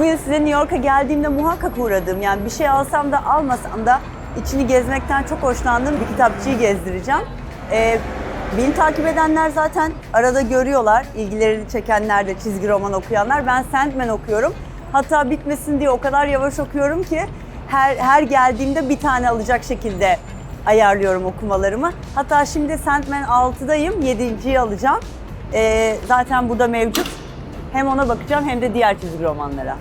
Bugün size New York'a geldiğimde muhakkak uğradığım yani bir şey alsam da almasam da içini gezmekten çok hoşlandığım bir kitapçıyı gezdireceğim. Ee, beni takip edenler zaten arada görüyorlar. ilgilerini çekenler de çizgi roman okuyanlar. Ben Sandman okuyorum. Hatta bitmesin diye o kadar yavaş okuyorum ki her, her geldiğimde bir tane alacak şekilde ayarlıyorum okumalarımı. Hatta şimdi Sandman 6'dayım. 7.yi alacağım. Ee, zaten burada mevcut. Hem ona bakacağım hem de diğer çizgi romanlara.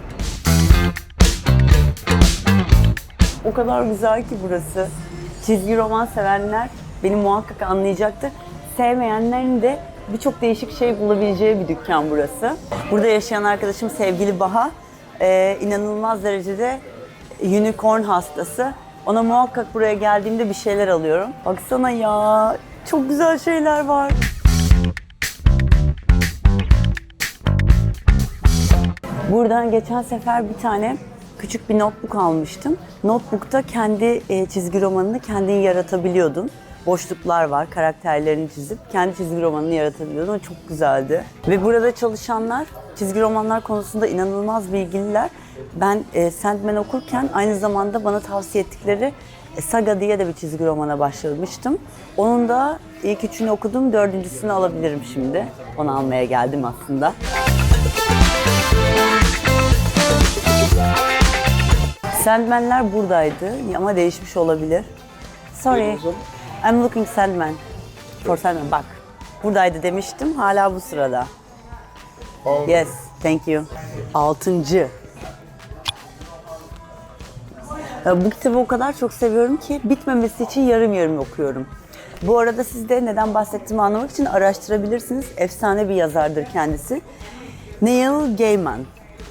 O kadar güzel ki burası. Çizgi roman sevenler beni muhakkak anlayacaktır. Sevmeyenlerin de birçok değişik şey bulabileceği bir dükkan burası. Burada yaşayan arkadaşım sevgili Baha ee, inanılmaz derecede unicorn hastası. Ona muhakkak buraya geldiğimde bir şeyler alıyorum. Baksana ya çok güzel şeyler var. Buradan geçen sefer bir tane küçük bir notebook almıştım. Notebook'ta kendi e, çizgi romanını kendin yaratabiliyordun. Boşluklar var, karakterlerini çizip kendi çizgi romanını yaratabiliyordun. O çok güzeldi. Ve burada çalışanlar çizgi romanlar konusunda inanılmaz bilgililer. Ben e, Sandman okurken aynı zamanda bana tavsiye ettikleri e, Saga diye de bir çizgi romana başlamıştım. Onun da ilk üçünü okudum, dördüncüsünü alabilirim şimdi. Onu almaya geldim aslında. Sandman'ler buradaydı ama değişmiş olabilir. Sorry. I'm looking Sandman. For Sandman. Bak. Buradaydı demiştim. Hala bu sırada. Yes. Thank you. Altıncı. Ee, Bu kitabı o kadar çok seviyorum ki bitmemesi için yarım yarım okuyorum. Bu arada siz de neden bahsettiğimi anlamak için araştırabilirsiniz. Efsane bir yazardır kendisi. Neil Gaiman.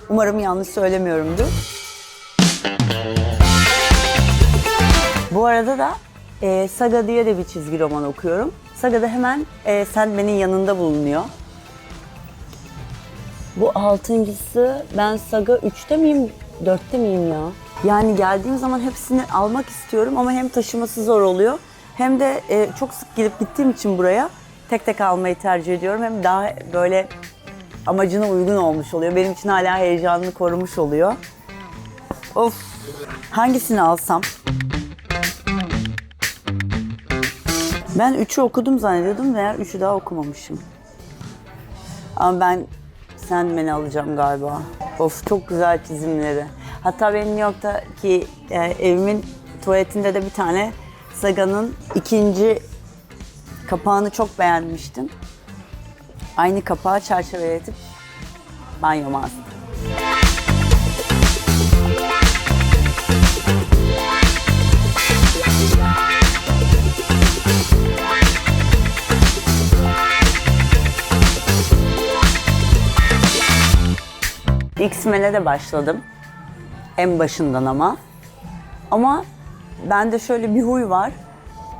Umarım yanlış söylemiyorumdur. Bu arada da e, Saga diye de bir çizgi roman okuyorum. Saga da hemen e, Sandman'in yanında bulunuyor. Bu altıncısı ben Saga 3'te miyim, 4'te miyim ya? Yani geldiğim zaman hepsini almak istiyorum ama hem taşıması zor oluyor hem de e, çok sık gelip gittiğim için buraya tek tek almayı tercih ediyorum. Hem daha böyle amacına uygun olmuş oluyor. Benim için hala heyecanını korumuş oluyor. Of! Hangisini alsam? Ben üçü okudum zannediyordum veya üçü daha okumamışım. Ama ben Sandman'i alacağım galiba. Of çok güzel çizimleri. Hatta benim New York'taki e, evimin tuvaletinde de bir tane Saga'nın ikinci kapağını çok beğenmiştim. Aynı kapağı çerçeveletip banyoma astım. X-Men'e de başladım. En başından ama. Ama bende şöyle bir huy var.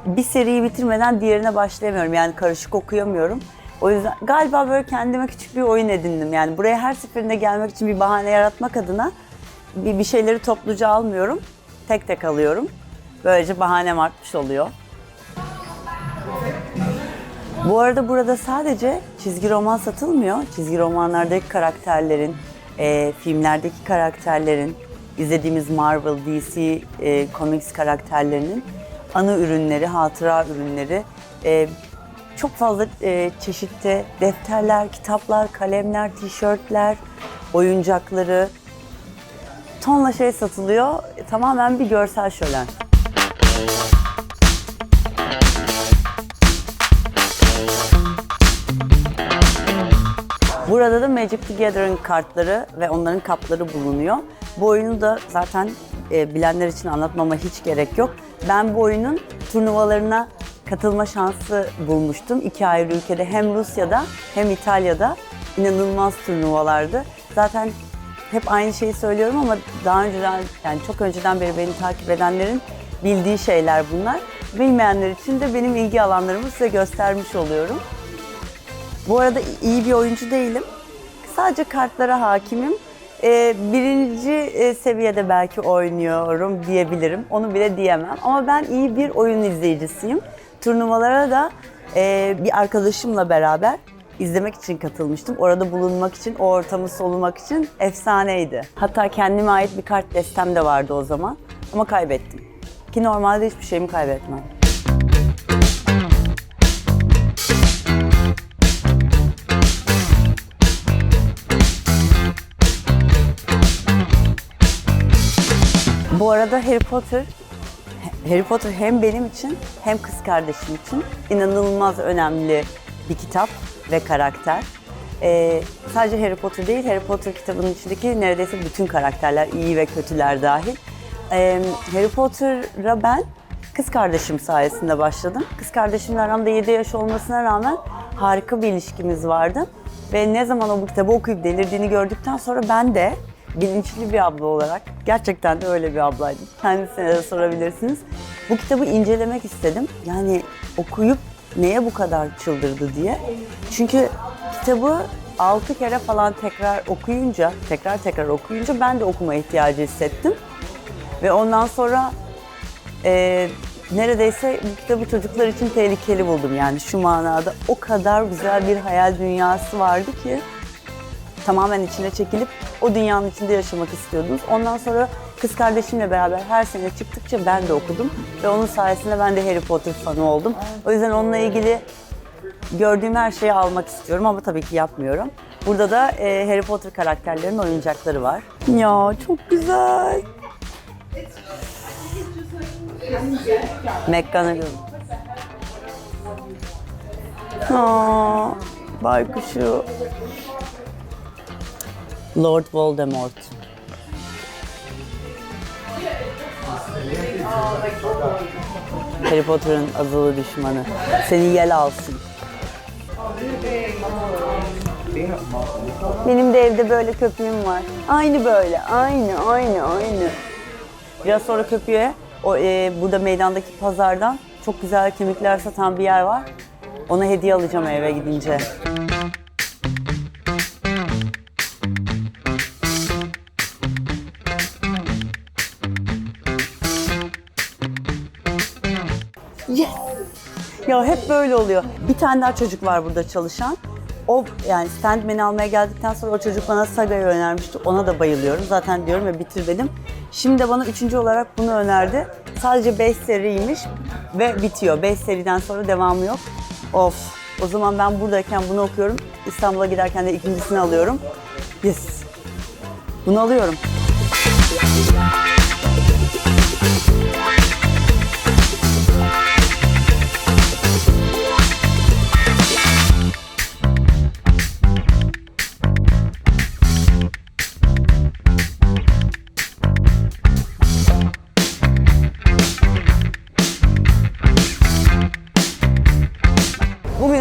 Bir seriyi bitirmeden diğerine başlayamıyorum. Yani karışık okuyamıyorum. O yüzden galiba böyle kendime küçük bir oyun edindim. Yani buraya her seferinde gelmek için bir bahane yaratmak adına bir, bir şeyleri topluca almıyorum. Tek tek alıyorum. Böylece bahanem artmış oluyor. Bu arada burada sadece çizgi roman satılmıyor. Çizgi romanlardaki karakterlerin, e, filmlerdeki karakterlerin, izlediğimiz Marvel, DC e, Comics karakterlerinin anı ürünleri, hatıra ürünleri, e, çok fazla e, çeşitli defterler, kitaplar, kalemler, tişörtler, oyuncakları, tonla şey satılıyor. Tamamen bir görsel şölen. Burada da Magic the kartları ve onların kapları bulunuyor. Bu oyunu da zaten e, bilenler için anlatmama hiç gerek yok. Ben bu oyunun turnuvalarına katılma şansı bulmuştum. İki ayrı ülkede hem Rusya'da hem İtalya'da inanılmaz turnuvalardı. Zaten hep aynı şeyi söylüyorum ama daha önceden yani çok önceden beri beni takip edenlerin bildiği şeyler bunlar. Bilmeyenler için de benim ilgi alanlarımı size göstermiş oluyorum. Bu arada iyi bir oyuncu değilim. Sadece kartlara hakimim. Ee, birinci e, seviyede belki oynuyorum diyebilirim. Onu bile diyemem. Ama ben iyi bir oyun izleyicisiyim. Turnuvalara da e, bir arkadaşımla beraber izlemek için katılmıştım. Orada bulunmak için, o ortamı solumak için efsaneydi. Hatta kendime ait bir kart destem de vardı o zaman ama kaybettim. Ki normalde hiçbir şeyimi kaybetmem. Bu arada Harry Potter Harry Potter hem benim için hem kız kardeşim için inanılmaz önemli bir kitap ve karakter. Ee, sadece Harry Potter değil, Harry Potter kitabının içindeki neredeyse bütün karakterler, iyi ve kötüler dahil. Ee, Harry Potter'a ben kız kardeşim sayesinde başladım. Kız kardeşimle aramda 7 yaş olmasına rağmen harika bir ilişkimiz vardı. Ve ne zaman o bu kitabı okuyup delirdiğini gördükten sonra ben de bilinçli bir abla olarak gerçekten de öyle bir ablaydım. Kendisine de sorabilirsiniz. Bu kitabı incelemek istedim. Yani okuyup neye bu kadar çıldırdı diye. Çünkü kitabı 6 kere falan tekrar okuyunca, tekrar tekrar okuyunca ben de okuma ihtiyacı hissettim. Ve ondan sonra e, neredeyse bu kitabı çocuklar için tehlikeli buldum yani şu manada. O kadar güzel bir hayal dünyası vardı ki tamamen içine çekilip o dünyanın içinde yaşamak istiyordunuz. Ondan sonra kız kardeşimle beraber her sene çıktıkça ben de okudum ve onun sayesinde ben de Harry Potter fanı oldum. O yüzden onunla ilgili gördüğüm her şeyi almak istiyorum ama tabii ki yapmıyorum. Burada da e, Harry Potter karakterlerinin oyuncakları var. Ya çok güzel. McGonagall. Aa, baykuşu. Lord Voldemort. Harry Potter'ın azılı düşmanı. Seni yel alsın. Benim de evde böyle köpüğüm var. Aynı böyle. Aynı, aynı, aynı. Biraz sonra köpüğe o e, burada meydandaki pazardan çok güzel kemikler satan bir yer var. Ona hediye alacağım eve gidince. Yes! Ya hep böyle oluyor. Bir tane daha çocuk var burada çalışan. O yani Standman'i almaya geldikten sonra o çocuk bana Saga'yı önermişti. Ona da bayılıyorum. Zaten diyorum ya bitir dedim. Şimdi de bana üçüncü olarak bunu önerdi. Sadece 5 seriymiş ve bitiyor. 5 seriden sonra devamı yok. Of! O zaman ben buradayken bunu okuyorum. İstanbul'a giderken de ikincisini alıyorum. Yes! Bunu alıyorum.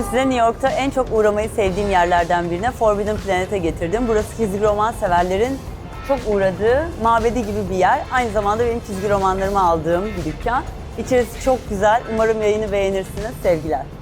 Size New York'ta en çok uğramayı sevdiğim yerlerden birine Forbidden Planet'e getirdim. Burası çizgi roman severlerin çok uğradığı mabedi gibi bir yer. Aynı zamanda benim çizgi romanlarımı aldığım bir dükkan. İçerisi çok güzel. Umarım yayını beğenirsiniz. Sevgiler.